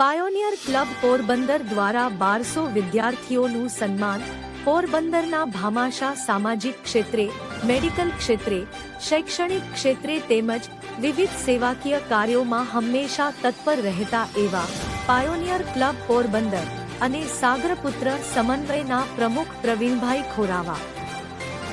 Pioneer club Porbandar દ્વારા બારસો વિદ્યાર્થીઓનું સન્માન પોરબંદરના ભામાશા સામાજિક ક્ષેત્રે, મેડિકલ ક્ષેત્રે, શૈક્ષણિક ક્ષેત્રે તેમજ વિવિધ સેવાકીય કાર્યોમાં હંમેશા તત્પર રહેતા એવા પાયોનિયર ક્લબ પોરબંદર અને સાગરપુત્ર સમન્વયના પ્રમુખ Pravinbhai Khorava.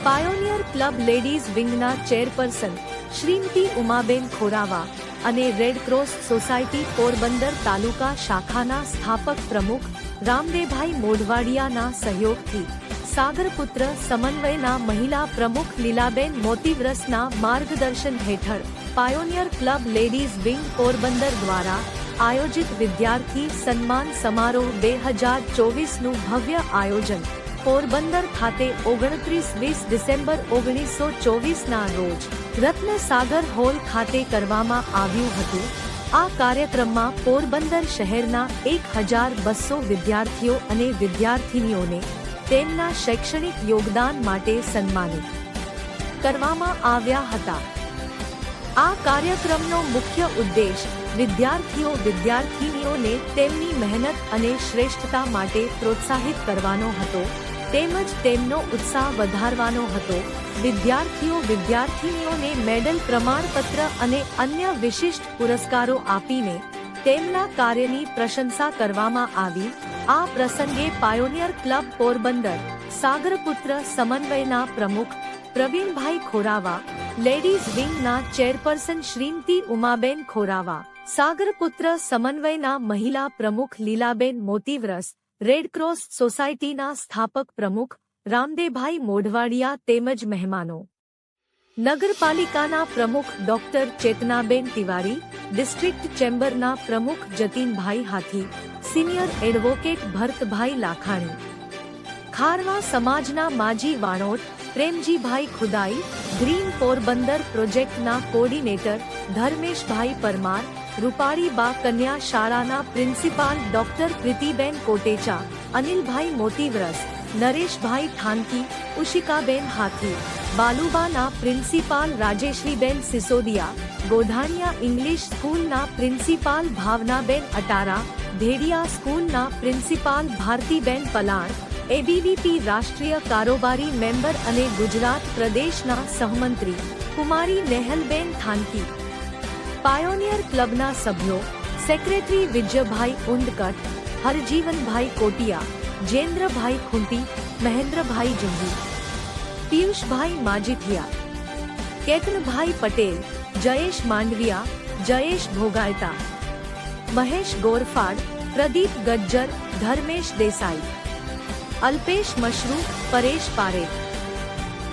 Pioneer club ladies વિંગના chairperson Shrimati Umaben Khorava અને red cross society Porbandar taluka શાખાના સ્થાપક પ્રમુખ રામદેભાઈ મોઢવાડિયાના સહયોગથી સાગરપુત્ર સમન્વયના મહિલા પ્રમુખ લીલાબેન મોતીવ્રસના માર્ગદર્શન હેઠળ pioneer club ladies wing Porbandar દ્વારા આયોજિત વિદ્યાર્થી સન્માન સમારોહ બે હજાર ચોવીસનું ભવ્ય આયોજન પોરબંદર ખાતે ઓગણત્રીસ વીસ ડિસેમ્બર ઓગણીસો ચોવીસના રોજ રત્નસાગર હોલ ખાતે કરવામાં આવ્યું હતું. આ કાર્યક્રમમાં પોરબંદર શહેરના એક હજાર બસો વિદ્યાર્થીઓ અને વિદ્યાર્થિનીઓને તેમના શૈક્ષણિક યોગદાન માટે સન્માનિત કરવામાં આવ્યા હતા. આ કાર્યક્રમનો મુખ્ય ઉદ્દેશ વિદ્યાર્થીઓ વિદ્યાર્થિનીઓને તેમની મહેનત અને શ્રેષ્ઠતા માટે પ્રોત્સાહિત કરવાનો હતો. તેમજ તેમનો ઉત્સાહ વધારવાનો હતો. વિદ્યાર્થીઓ વિદ્યાર્થિનીઓને મેડલ, પ્રમાણપત્ર અને અન્ય વિશિષ્ટ પુરસ્કારો આપીને તેમના કાર્યની પ્રશંસા કરવામાં આવી. આ પ્રસંગે પાયોનિયર ક્લબ પોરબંદર, સાગરપુત્ર સમન્વયના પ્રમુખ પ્રવીણભાઈ ખોરાવા લેડીઝ વિંગના ચેરપર્સન શ્રીમતી ઉમાબેન ખોરાવા, સાગરપુત્ર સમન્વયના મહિલા પ્રમુખ લીલાબેન મોતીવ્રસ રેડ ક્રોસ સોસાયટીના સ્થાપક પ્રમુખ રામદેભાઈ મોઢવાડિયા તેમજ મહેમાનો. નગરપાલિકાના પ્રમુખ ડોક્ટર ચેતનાબેન તિવારી, ડિસ્ટ્રિક્ટ ચેમ્બરના પ્રમુખ જતીનભાઈ હાથી, સિનિયર એડવોકેટ ભરતભાઈ લાખાણી. ખારવા સમાજના માજી વાણોટ પ્રેમજીભાઈ ખુદાઈ, ગ્રીન પોરબંદર પ્રોજેક્ટના કોર્ડિનેટર ધર્મેશભાઈ પરમાર રૂપાળીબા કન્યા શાળાના પ્રિન્સિપાલ ડોક્ટર પ્રીતિબેન કોટેચા, અનિલભાઈ મોતીવ્રસ, નરેશભાઈ થાનકી ઉશિકાબેન હાથી, બાલુબાના પ્રિન્સિપાલ રાજેશ્રીબેન સિસોદિયા ગોધાણિયા ઇંગ્લિશ સ્કૂલના પ્રિન્સિપાલ ભાવનાબેન અટારા, ભેડિયા સ્કૂલના પ્રિન્સિપાલ ભારતીબેન પલાણ, એબીવીપી રાષ્ટ્રીય કારોબારી મેમ્બર અને ગુજરાત પ્રદેશના સહમંત્રી, કુમારી નેહલબેન થાનકી પાયોનિયર ક્લબના સભ્યો સેક્રેટરી વિજયભાઈ ઉંડકટ હરજીવનભાઈ કોટિયા જેન્દ્રભાઈ ખુંટી મહેન્દ્રભાઈ જંગી પિયુષભાઈ માજીઠિયા કેતનભાઈ પટેલ જયેશ માંડવિયા જયેશ ભોગાયતા મહેશ ગોરફાડ પ્રદીપ ગજ્જર ધર્મેશ દેસાઈ અલ્પેશ મશરૂ પરેશ પારેખ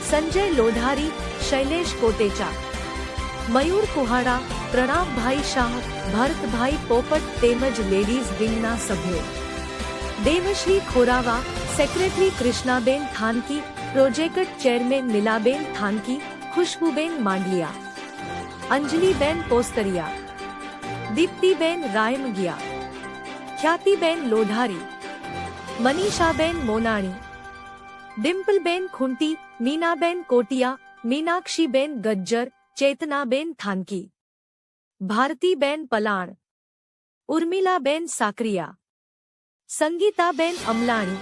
સંજય લોધારી શૈલેષ કોટેચા મયુર કુહાડા પ્રણામભાઈ શાહ ભરતભાઈ પોપટ તેમજ લેડીઝ વિંગના સભ્યો Devshri Khorava secretary Krishnaben Thanki project chairman Nilaben Thanki Khushbuben Mandaliya Anjaliben Postariya Diptiben Raymagiya Khyatiben Lodhari Manishaben Monani Dimpalben Khunti Minaben Kotiya Minakshiben Gajjar Chetnaben Thanki, Bhartiben Palan, Urmilaben Sakariya, Sangitaben Amlani,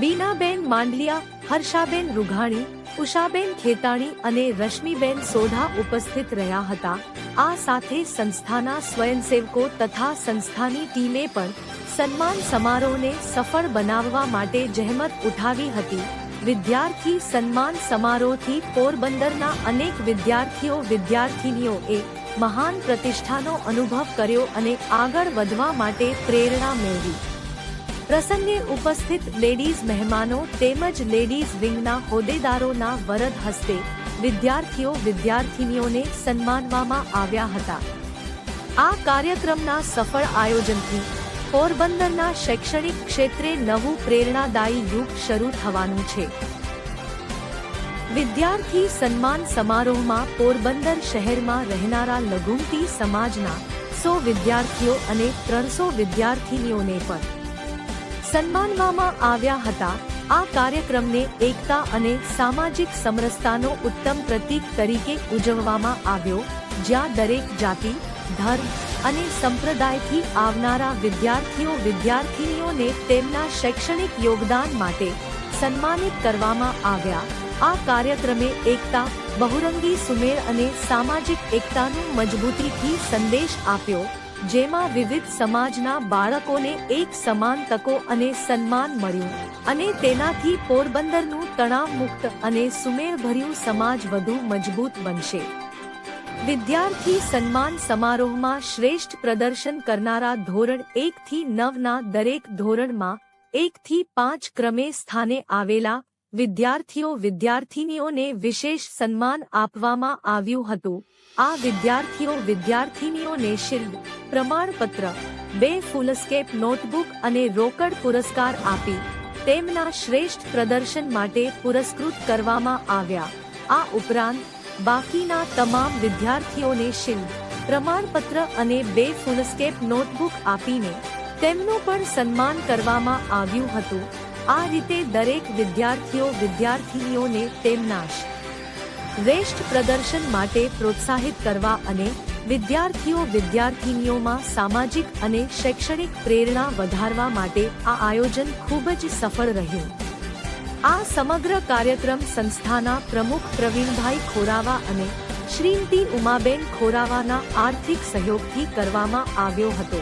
Binaben Mandaliya, Harshaben Rughani, Ushaben Khetani અને રશ્મિબેન સોઢા ઉપસ્થિત રહ્યા હતા. આ સાથે સંસ્થાના સ્વયંસેવકો તથા સંસ્થાની ટીમે પણ સન્માન સમારોહને સફળ બનાવવા માટે જહેમત ઉઠાવી હતી. વિદ્યાર્થી સન્માન સમારોહથી પોરબંદરના અનેક વિદ્યાર્થીઓ વિદ્યાર્થિનીઓએ મહાન પ્રતિષ્ઠાનો અનુભવ કર્યો અને આગળ વધવા માટે પ્રેરણા મેળવી. પ્રસંગે ઉપસ્થિત લેડીઝ મહેમાનો તેમજ લેડીઝ વિંગના હોદ્દેદારોના વરદ હસ્તે વિદ્યાર્થીઓ વિદ્યાર્થિનીઓને સન્માનવામાં આવ્યા હતા. આ કાર્યક્રમના સફળ આયોજનથી પોરબંદરના શૈક્ષણિક ક્ષેત્રે નવું પ્રેરણાદાયી યુગ શરૂ થવાનું છે. વિદ્યાર્થી સન્માન સમારોહમાં પોરબંદર શહેરમાં રહેનારા લઘુમતી સમાજના સો વિદ્યાર્થીઓ અને ત્રણસો વિદ્યાર્થીનીઓને પણ સન્માનવામાં આવ્યા હતા. આ કાર્યક્રમને એકતા અને સામાજિક સમરસતાનો ઉત્તમ પ્રતીક તરીકે ઉજવવામાં આવ્યો, જ્યાં દરેક જાતિ ધર્મ અને સંપ્રદાયથી આવનારા વિદ્યાર્થીઓ વિદ્યાર્થિનીઓને તેમના શૈક્ષણિક યોગદાન માટે સન્માનિત કરવામાં આવ્યા. આ કાર્યક્રમે એકતા, બહુરંગી સુમેળ અને સામાજિક એકતાનું મજબૂતીથી સંદેશ આપ્યો, જેમાં વિવિધ સમાજના બાળકોને એક સમાન તકો અને સન્માન મળ્યું અને તેનાથી પોરબંદરનું તણાવ મુક્ત અને સુમેળભર્યું સમાજ વધુ મજબૂત બનશે. વિદ્યાર્થી સન્માન સમારોહમાં શ્રેષ્ઠ પ્રદર્શન કરનારા ધોરણ એક થી નવના દરેક ધોરણમાં એક થી પાંચ ક્રમે સ્થાને આવેલા વિદ્યાર્થીઓ વિદ્યાર્થિનીઓને વિશેષ સન્માન આપવામાં આવ્યું હતું. આ વિદ્યાર્થીઓ વિદ્યાર્થિનીઓને શિલ્ડ, પ્રમાણપત્ર, બે ફૂલસ્કેપ નોટબુક અને રોકડ પુરસ્કાર આપી તેમના શ્રેષ્ઠ પ્રદર્શન માટે પુરસ્કૃત કરવામાં આવ્યા. આ ઉપરાંત બાકીના તમામ વિદ્યાર્થીઓને શિલ્ડ, પ્રમાણપત્ર અને બે ફૂલસ્કેપ નોટબુક આપીને તેમનું પણ સન્માન કરવામાં આવ્યું હતું. આ રીતે દરેક વિદ્યાર્થીઓ વિદ્યાર્થીનીઓને તેમના શ્રેષ્ઠ પ્રદર્શન માટે પ્રોત્સાહિત કરવા અને વિદ્યાર્થીઓ વિદ્યાર્થીનીઓમાં સામાજિક અને શૈક્ષણિક પ્રેરણા વધારવા માટે આ આયોજન ખૂબ જ સફળ રહ્યું. આ સમગ્ર કાર્યક્રમ સંસ્થાના પ્રમુખ પ્રવીણભાઈ ખોરાવા અને શ્રીમતી ઉમાબેન ખોરાવાના આર્થિક સહયોગથી કરવામાં આવ્યો હતો.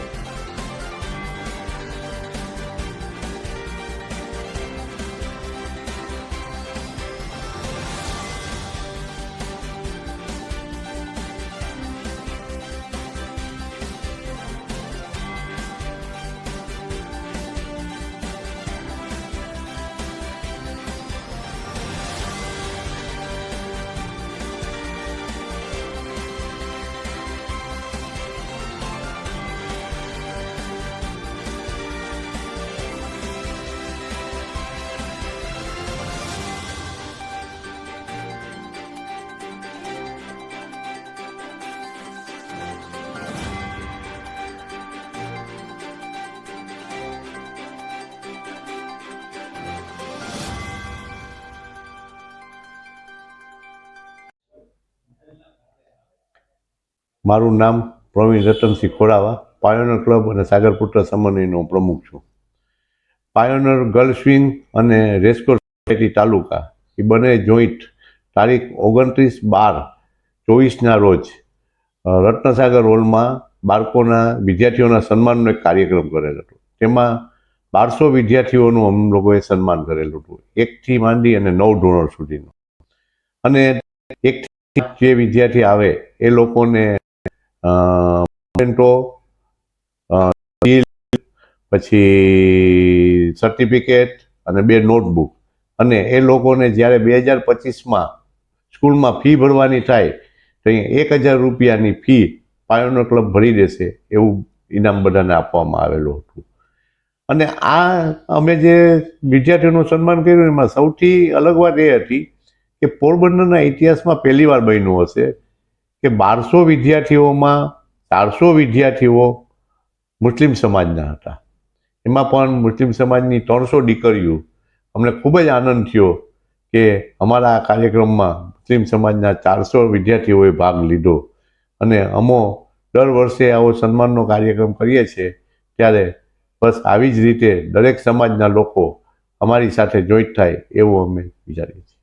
મારું નામ પ્રવીણ રતનસિંહ ખોડાવા, પાયોનર ક્લબ અને સાગરપુત્ર સમન્વયનો પ્રમુખ છું. પાયોનર ગર્લ સ્વિંગ અને રેસ્કોર્સ સોસાયટી તાલુકા, એ બંને જોઈન્ટ, તારીખ ઓગણત્રીસ બાર, ચોવીસના રોજ રત્નસાગર હોલમાં બાળકોના વિદ્યાર્થીઓના સન્માનનો એક કાર્યક્રમ કરેલ હતો. તેમાં બારસો વિદ્યાર્થીઓનું અમ લોકોએ સન્માન કરેલું હતું. એકથી માંડી અને નવ ધોરણ સુધીનું. અને એક જે વિદ્યાર્થી આવે, એ લોકોને મોમેન્ટો પછી સર્ટિફિકેટ અને બે નોટબુક. અને એ લોકોને જ્યારે બે હજાર પચીસમાં સ્કૂલમાં ફી ભરવાની થાય, તો અહીંયા એક હજાર રૂપિયાની ફી પાયોનો ક્લબ ભરી દેશે એવું ઇનામ બધાને આપવામાં આવેલું હતું. અને આ અમે જે વિદ્યાર્થીઓનું સન્માન કર્યું, એમાં સૌથી અલગ વાત એ હતી કે પોરબંદરના ઇતિહાસમાં પહેલીવાર બન્યું હશે કે બારસો વિદ્યાર્થીઓમાં ચારસો વિદ્યાર્થીઓ મુસ્લિમ સમાજના હતા. એમાં પણ મુસ્લિમ સમાજની ત્રણસો દીકરીઓ. અમને ખૂબ જ આનંદ થયો કે અમારા આ કાર્યક્રમમાં મુસ્લિમ સમાજના ચારસો વિદ્યાર્થીઓએ ભાગ લીધો. અને અમો દર વર્ષે આવો સન્માનનો કાર્યક્રમ કરીએ છીએ ત્યારે બસ આવી જ રીતે દરેક સમાજના લોકો અમારી સાથે જોઈન્ટ થાય એવું અમે વિચારીએ છીએ.